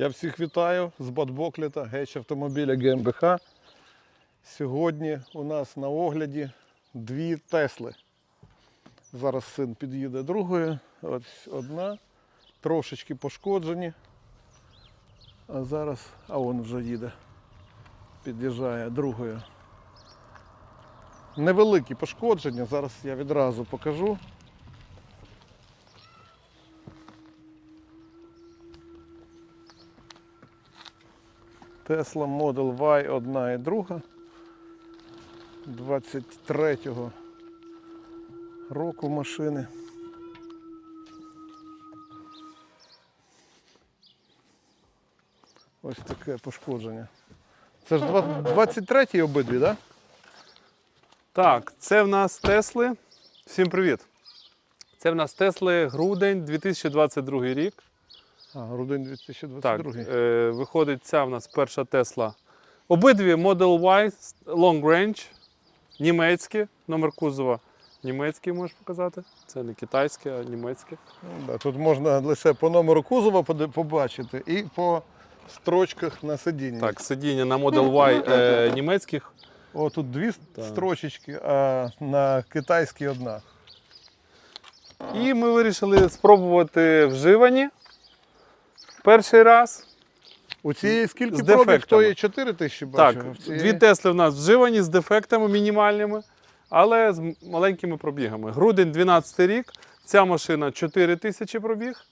Я всіх вітаю з Бадбокліта, геч автомобіля ГМБХ. Сьогодні у нас на огляді дві Тесли. Зараз син під'їде другою. Ось одна. Трошечки пошкоджені. А зараз, а он вже їде. Під'їжджає другою. Невеликі пошкодження. Зараз я відразу покажу. Tesla Model Y одна і друга 23-го року машини. Ось таке пошкодження. Це ж 23-й обидві, так? Так, це в нас Тесли. Всім привіт. Це в нас Тесли грудень 2022 рік. А, грудень Так, е, виходить ця в нас перша Тесла. Обидві Model Y Long Range, німецькі, номер кузова. Німецький можеш показати. Це не китайське, а німецьке. Ну, да, тут можна лише по номеру кузова побачити і по строчках на сидінні. Так, сидіння на Model Y е, німецьких. О, тут дві Так. строчечки, а на китайській одна. І ми вирішили спробувати вживані. Перший раз. У цієї скільки З пробіг? То є 4 тисячі бачу. Так, цієї- дві Тесли в нас вживані з дефектами мінімальними, але з маленькими пробігами. Грудень 12 рік. Ця машина 4 тисячі пробіг.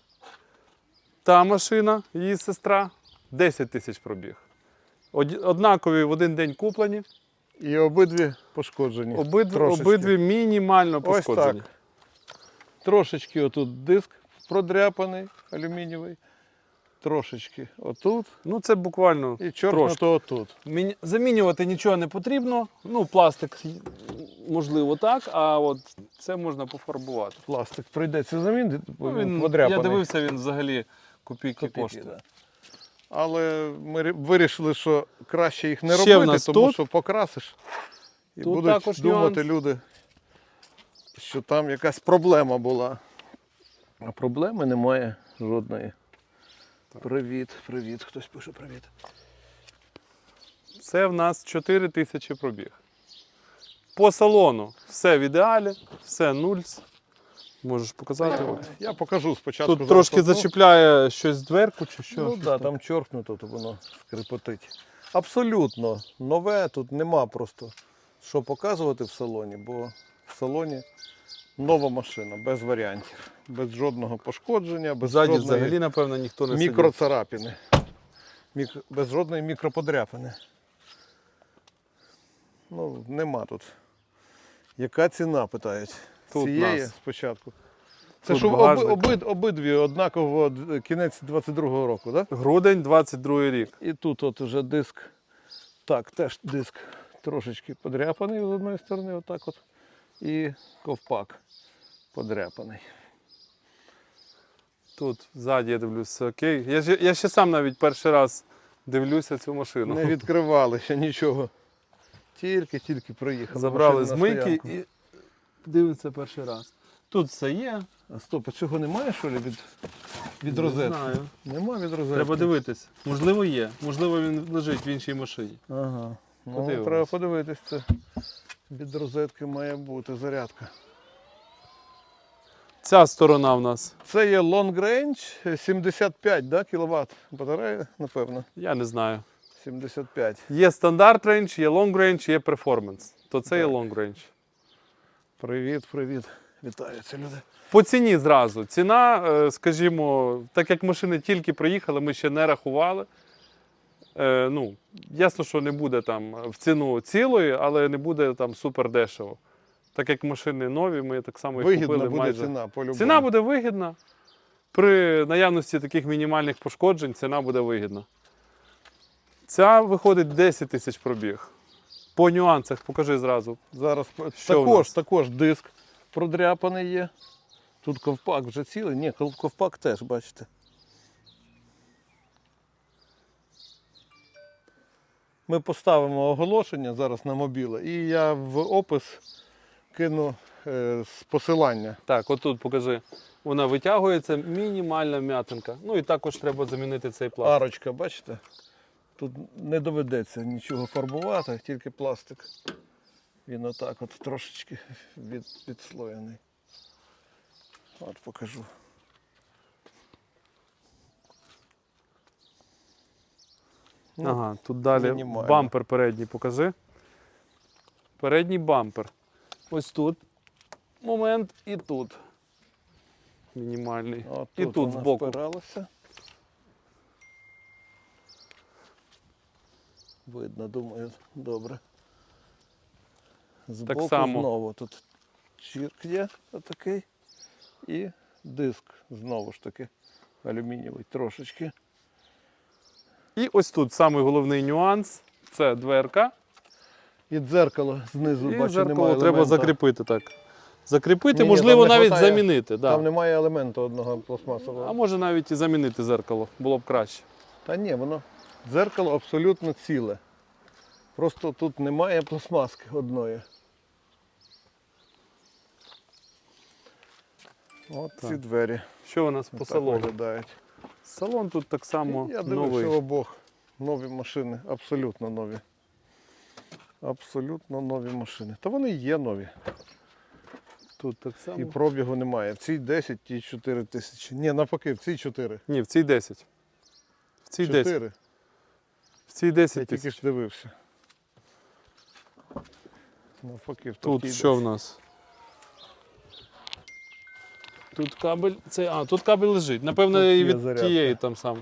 Та машина, її сестра, 10 тисяч пробіг. Однакові в один день куплені, І обидві пошкоджені. обидві, обидві мінімально Ось пошкоджені. так. Трошечки отут диск продряпаний, алюмінієвий. Трошечки отут. Ну, це буквально І трошки. чоркнуто отут. Замінювати нічого не потрібно. Ну, пластик можливо так, а от це можна пофарбувати. Пластик прийдеться замінити, бо Ну, він він, подряпаний. я дивився, він взагалі копійки, Копійки, коштує. да. Але ми вирішили, що краще їх не Ще робити, тому тут. що покрасиш. І Тут будуть також думати нюанс. люди, що там якась проблема була. А проблеми немає жодної. Привіт, привіт. Хтось пише привіт. Це в нас 4 тисячі пробіг. По салону все в ідеалі, все нульс. Можеш показати. От. Я покажу спочатку. Тут зараз трошки одну. зачіпляє щось дверку чи що. Ну щось так, там. там чоркнуто, то воно скрипотить. Абсолютно нове, тут нема просто що показувати в салоні, бо в салоні нова машина, без варіантів, без жодного пошкодження, без Ззаді жодної взагалі, напевно, ніхто не мікроцарапини, мік... без жодної мікроподряпини. Ну, нема тут. Яка ціна, питають? Тут Цієї нас. спочатку. Це Тут ж оби, обид, обидві однаково кінець 22-го року, так? Грудень 22 рік. І тут от уже диск. Так, теж диск трошечки подряпаний з одної сторони, отак от. І ковпак подряпаний. Тут ззаді я дивлюся, окей. Я, ж- я ще сам навіть перший раз дивлюся цю машину. Не відкривали ще нічого. Тільки-тільки приїхали. Забрали з на мийки стоянку. і дивиться перший раз. Тут все є. А стоп, а цього немає, що ли, від, від Не розетки? знаю. Нема від розетки. Треба дивитись. Можливо, є. Можливо, він лежить в іншій машині. Ага. Ну, Подивимось. треба подивитись. Це від розетки має бути зарядка. Ця сторона в нас, Це є long range 75 да, кВт. Батарея, напевно. я не знаю. 75. Є стандарт рейндж, є long range, є performance. То це є Так. long range. Привіт, привіт. Вітаються люди. По ціні зразу. Ціна, е, скажімо, так як машини тільки приїхали, ми ще не рахували. Е, Ну, ясно, що не буде там в ціну цілої, але не буде там супер дешево. Так як машини нові, ми так само їх Вигідна купили буде майже. ціна по-любому. Ціна буде вигідна. При наявності таких мінімальних пошкоджень ціна буде вигідна. Ця виходить 10 тисяч пробіг. По нюансах покажи зразу. Зараз Що в також, нас? також диск продряпаний є. Тут ковпак вже цілий. Ні, ков- ковпак теж, бачите. Ми поставимо оголошення зараз на мобіле, і я в опис кину е, з посилання. Так, отут покажи. вона витягується, мінімальна м'ятинка. Ну і також треба замінити цей пластик. Арочка, бачите? Тут не доведеться нічого фарбувати, тільки пластик. Він отак от трошечки від, відслоєний. От покажу. Ну, Ага, тут далі мінімально. бампер передній покажи. Передній бампер. Ось тут момент і тут. Мінімальний. От і тут збоку. Видно, думаю, добре. Збоку само. знову тут чірк є отакий. І диск знову ж таки алюмінієвий трошечки. І ось тут самий головний нюанс це дверка. І дзеркало знизу, І бачу, зеркало немає треба елемента. закріпити так. Закріпити, Ні-ні, можливо, там не навіть хватає. замінити. Да. Там немає елементу одного пластмасового. А може навіть і замінити зеркало, було б краще. Та ні, воно дзеркало абсолютно ціле. Просто тут немає пластмаски одної. От ці двері Що у нас по так салону? виглядають. Салон тут так само Я дивився новий. обох. Нові машини, абсолютно нові. Абсолютно нові машини. Та вони є нові. Тут так само. І пробігу немає. В цій 10, ті 4 тисячі. Ні, навпаки, в цій 4. Ні, в цій 10. В цій 10. 4. В цій Я 10 тільки тисяч. ж дивився. Навпаки, в Тут що в нас? Тут кабель. Це, а, тут кабель лежить. Напевно, Тут і є від зарядка. тієї там сам.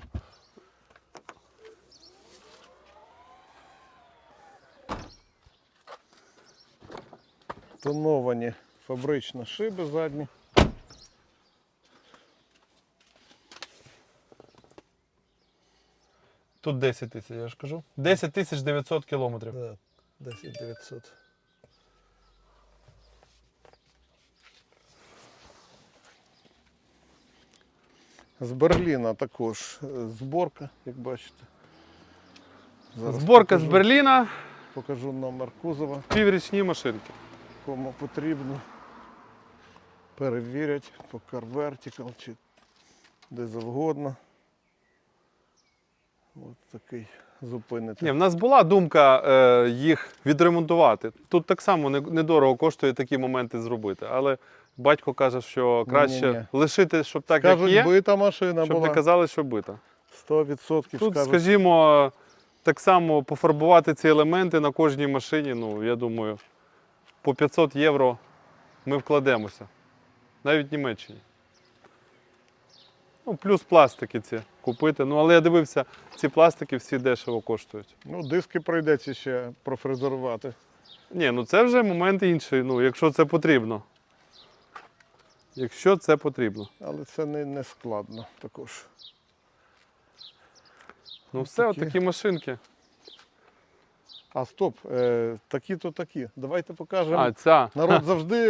Тоновані фабричні шиби задні. Тут 10 тисяч, я ж кажу. 10 тисяч 900 кілометрів. Да, 10 900. З Берліна також е, зборка, як бачите. Зараз Зборка з Берліна, Покажу номер кузова, піврічні машинки. Кому потрібно. Перевірять по Vertical чи де завгодно. Ось такий зупинити. Ні, в нас була думка е, їх відремонтувати. Тут так само недорого коштує такі моменти зробити. Але батько каже, що краще Ні-ні-ні. лишити, щоб так, Кажуть, як є, бита машина щоб була. не казали, що бита. 100% Тут, скажуть. скажімо, так само пофарбувати ці елементи на кожній машині, ну, я думаю, по 500 євро ми вкладемося. Навіть в Німеччині. Ну, плюс пластики ці купити. Ну, але я дивився, ці пластики всі дешево коштують. Ну, диски прийдеться ще профрезерувати. Ні, ну це вже момент інший, ну, якщо це потрібно. Якщо це потрібно. Але це не, не складно також. Ну, все, такі. такі машинки. А стоп, е, такі-то такі. Давайте покажемо. А, ця. Народ завжди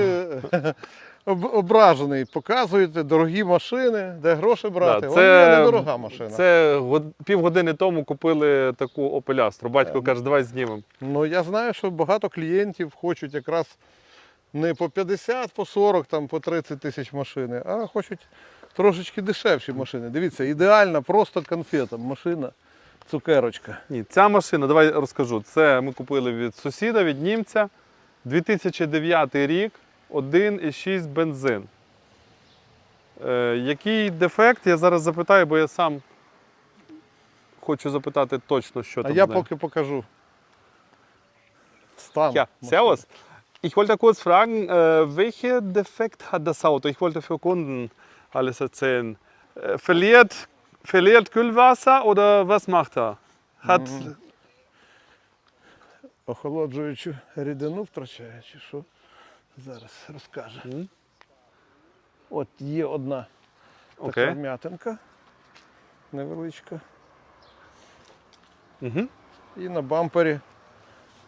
е, об, ображений. Показуєте дорогі машини, де гроші брати. Да, це- є недорога машина. Це год- півгодини тому купили таку Opel Astra. Батько Е. каже, давай знімемо. Ну я знаю, що багато клієнтів хочуть якраз не по 50, по 40, там, по 30 тисяч машини, а хочуть трошечки дешевші машини. Дивіться, ідеальна, просто конфета. Машина, цукерочка. Ні, ця машина, давай розкажу. Це ми купили від сусіда, від німця. 2009 рік, 1,6 бензин. Е, який дефект? Я зараз запитаю, бо я сам хочу запитати точно, що А там. я з нею. поки покажу. Стан. Ja, servus. Ich wollte kurz fragen, äh, welcher Defekt hat das Auto? Ich wollte für Kunden alles erzählen. Äh, verliert, verliert Kühlwasser oder was macht er? Hat, Мгм. Охолоджуючу рідину втрачає, чи що? Зараз розкаже. От є одна така Окей. вм'ятинка невеличка. І на бампері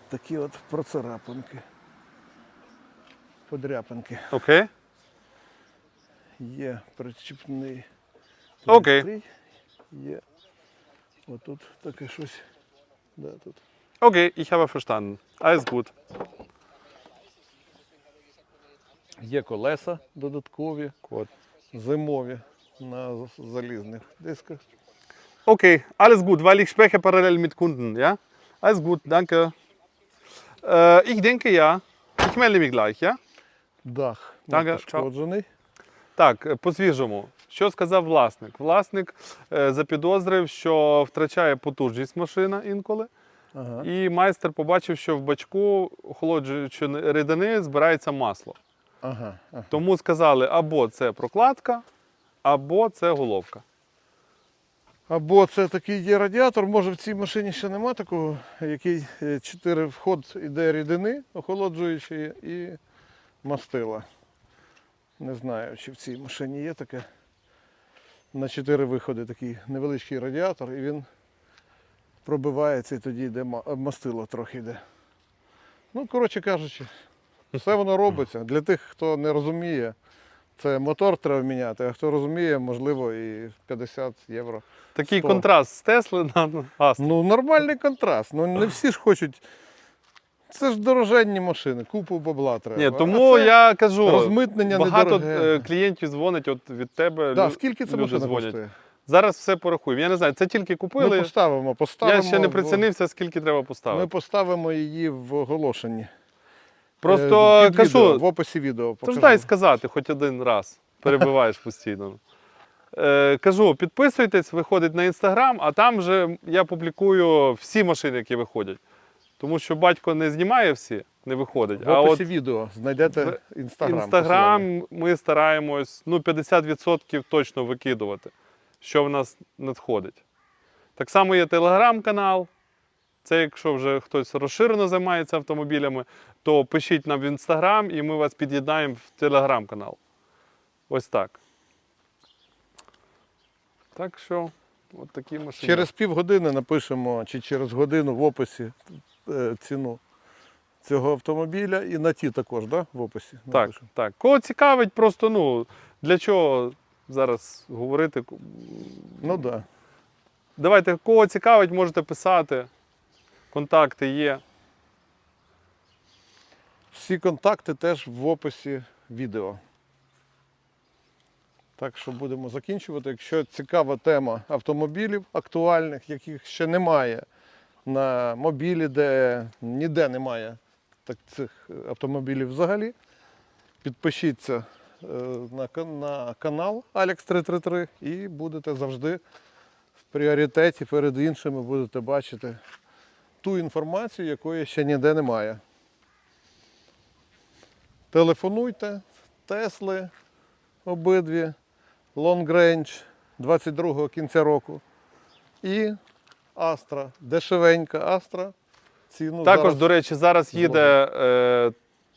такі от процарапинки. Подряпинки. Okay. Є причіпний. Окей. пристрій, Є. Отут таке щось. Да, тут. Okay, ich habe verstanden. Alles gut. Є колеса додаткові. Gut. зимові на залізних дисках. Okay, alles gut, weil ich spreche parallel mit Kunden, ja? Alles gut, danke. Äh, ich denke ja. Ich melde mich gleich, ja? Дах не пошкоджений. Так, е, по-свіжому. Що сказав власник? Власник е, запідозрив, що втрачає потужність машина інколи. Ага. І майстер побачив, що в бачку охолоджуючої рідини збирається масло. Ага. ага. Тому сказали, або це прокладка, або це головка. Або це такий є радіатор, може в цій машині ще нема такого, який е, чотири вход іде рідини охолоджуючої і мастила. Не знаю, чи в цій машині є таке. На чотири виходи такий невеличкий радіатор, і він пробивається і тоді йде мастило трохи йде. Ну, коротше кажучи, все воно робиться. Для тих, хто не розуміє, це мотор треба міняти, а хто розуміє, можливо, і 50 євро. Такий контраст з Тесли на на Ну, нормальний контраст. Ну, не всі ж хочуть. Це ж дороженні машини, купу бабла треба. Ні, А тому це я кажу, розмитнення багато недороге. е, клієнтів дзвонить от від тебе. Да, лю- скільки це люди машина дзвонять. коштує? Зараз все порахуємо. Я не знаю, це тільки Ми купили. поставимо, поставимо. я ще не прицінився, скільки треба поставити. Ми поставимо її в оголошенні. Просто Е, кажу, відео, в описі відео. покажу. дай сказати хоч один раз. Перебиваєш постійно. Е, кажу, підписуйтесь, виходить на інстаграм, а там вже я публікую всі машини, які виходять. Тому що батько не знімає всі, не виходить. В а от відео знайдете інстаграм. Інстаграм ми стараємось ну, 50% точно викидувати, що в нас надходить. Так само є телеграм-канал. Це якщо вже хтось розширено займається автомобілями, то пишіть нам в інстаграм і ми вас під'єднаємо в телеграм-канал. Ось так. Так що, от такі машини. Через півгодини напишемо, чи через годину в описі ціну цього автомобіля і на ті також, да? в описі. Так, так. Кого цікавить, просто ну, для чого зараз говорити? Ну так. Да. Давайте, кого цікавить, можете писати. Контакти є. Всі контакти теж в описі відео. Так що будемо закінчувати. Якщо цікава тема автомобілів актуальних, яких ще немає на мобілі, де ніде немає так, цих автомобілів взагалі, підпишіться е, на, на канал Alex 333 і будете завжди в пріоритеті. Перед іншими будете бачити ту інформацію, якої ще ніде немає. Телефонуйте, Тесли обидві, Long Range 22-го кінця року. І Астра, дешевенька Астра. Ціну Також, зараз до речі, зараз їде е,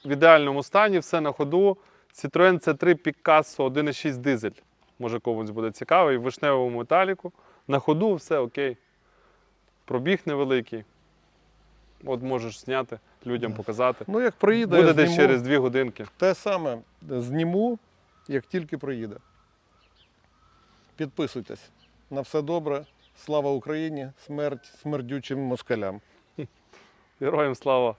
в ідеальному стані, все на ходу. Citroen C3 Picasso 1.6 дизель. Може комусь буде цікавий, в вишневому металіку. На ходу все окей. Пробіг невеликий. От можеш зняти, людям показати. Ну, як проїде, Буде я десь зніму. через 2 годинки. те саме зніму, як тільки проїде. Підписуйтесь. На все добре. Слава Україні! Смерть смердючим москалям. Героям слава!